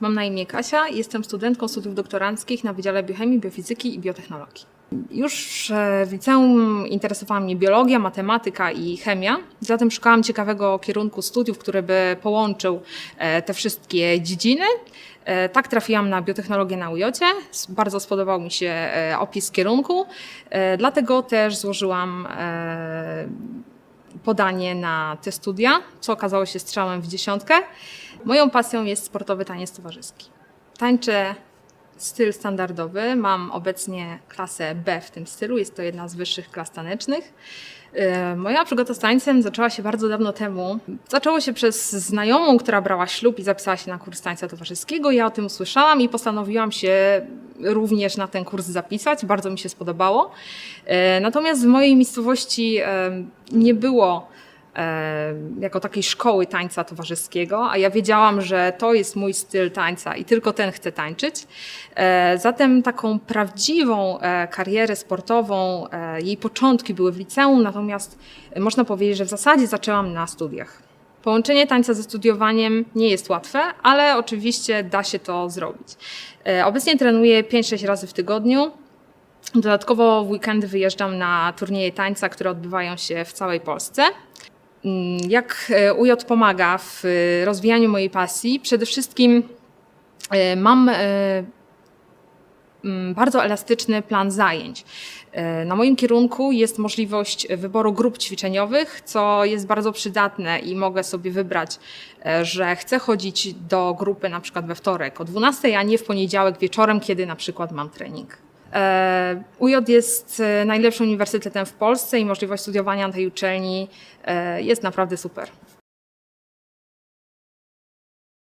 Mam na imię Kasia jestem studentką studiów doktoranckich na Wydziale Biochemii, Biofizyki i Biotechnologii. Już e, w liceum interesowała mnie biologia, matematyka i chemia, zatem szukałam ciekawego kierunku studiów, który by połączył e, te wszystkie dziedziny. E, Tak trafiłam na biotechnologię na UJ. Bardzo spodobał mi się opis kierunku, dlatego też złożyłam podanie na te studia, co okazało się strzałem w dziesiątkę. Moją pasją jest sportowy taniec towarzyski. Tańczę styl standardowy. Mam obecnie klasę B w tym stylu. Jest to jedna z wyższych klas tanecznych. E, Moja przygoda z tańcem zaczęła się bardzo dawno temu. Zaczęło się przez znajomą, która brała ślub i zapisała się na kurs tańca towarzyskiego. Ja o tym usłyszałam i postanowiłam się również na ten kurs zapisać. Bardzo mi się spodobało. E, Natomiast w mojej miejscowości e, nie było jako takiej szkoły tańca towarzyskiego, a ja wiedziałam, że to jest mój styl tańca i tylko ten chcę tańczyć. E, Zatem taką prawdziwą e, karierę sportową, e, jej początki były w liceum, natomiast można powiedzieć, że w zasadzie zaczęłam na studiach. Połączenie tańca ze studiowaniem nie jest łatwe, ale oczywiście da się to zrobić. Obecnie trenuję 5-6 razy w tygodniu. Dodatkowo w weekendy wyjeżdżam na turnieje tańca, które odbywają się w całej Polsce. Mm, Jak e, UJ pomaga w e, rozwijaniu mojej pasji? Przede wszystkim e, mam mm, bardzo elastyczny plan zajęć. Na moim kierunku jest możliwość wyboru grup ćwiczeniowych, co jest bardzo przydatne i mogę sobie wybrać, że chcę chodzić do grupy na przykład we wtorek o 12, a nie w poniedziałek wieczorem, kiedy na przykład mam trening. E, UJ jest e, najlepszym uniwersytetem w Polsce i możliwość studiowania na tej uczelni e, jest naprawdę super.